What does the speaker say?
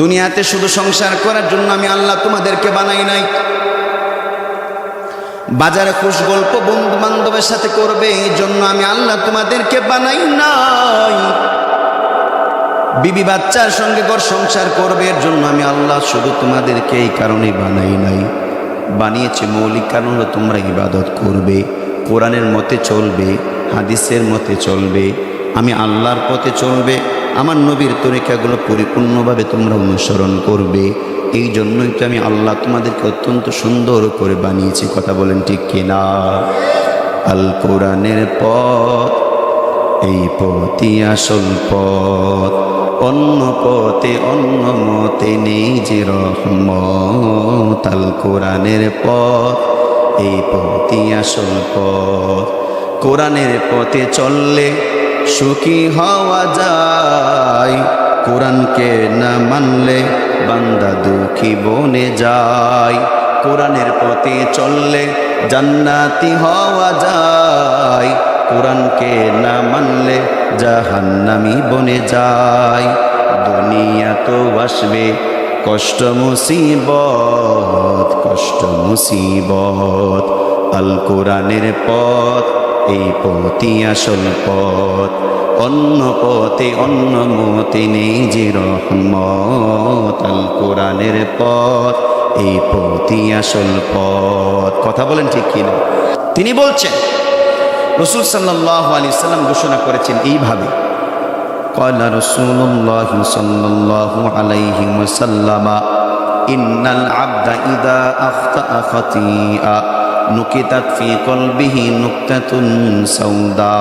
দুনিয়াতে শুধু সংসার করার জন্য আমি আল্লাহ তোমাদেরকে বানাই নাই। বাজারে খুশ গল্প বন্ধু বান্ধবের সাথে করবে এই জন্য আমি আল্লাহ তোমাদেরকে বানাই নাই। বিবি বাচ্চার সঙ্গে ঘর সংসার করবে, এর জন্য আমি আল্লাহ শুধু তোমাদেরকে এই কারণে বানাই নাই। বানিয়েছে মৌলিক কারণ হলো তোমরা ইবাদত করবে, কোরআনের মতে চলবে, হাদিসের মতে চলবে, আমি আল্লাহর পথে চলবে। আমার নবীর তরিকাগুলো পরিপূর্ণভাবে তোমরা অনুসরণ করবে। এই জন্যই তো আমি আল্লাহ তোমাদেরকে অত্যন্ত সুন্দর করে বানিয়েছি। কথা বলেন ঠিক কিনা? আল কোরআনের পথ, এই পথই আসল পথ। অন্য পথে অন্য মতে নেই যে রহমত। আল কোরআনের পথ, এই পথই আসল পথ। কোরআনের পথে চললে সুখী হওয়া যায়। কোরআনকে না মানলে বান্দা দুঃখী বনে যায়। কোরআনের পথে চললে জান্নাতি হওয়া যায়। কোরআনকে না মানলে জাহান্নামি বনে যায়। দুনিয়া তো আসবে কষ্ট মুসিবত কষ্ট মুসিবত। আল কোরআনের পথ এই পথই আসল পথ। অন্য পথে অন্য মতে নেই যে রহমত আল কোরআনের পথ। এই পথই আসল পথ। কথা বলেন ঠিক কিনা? তিনি বলছেন, রসুল সাল্লাহ আলি সাল্লাম ঘোষণা করেছেন এইভাবে। কয়লা রসুল্লাহ সাল্লাহ আলাইহি সাল্লামা ইন্নাল আব্দা ইদা আফতা নুকিতাত ফি কলবিহি নুক্তাতুন সৌদা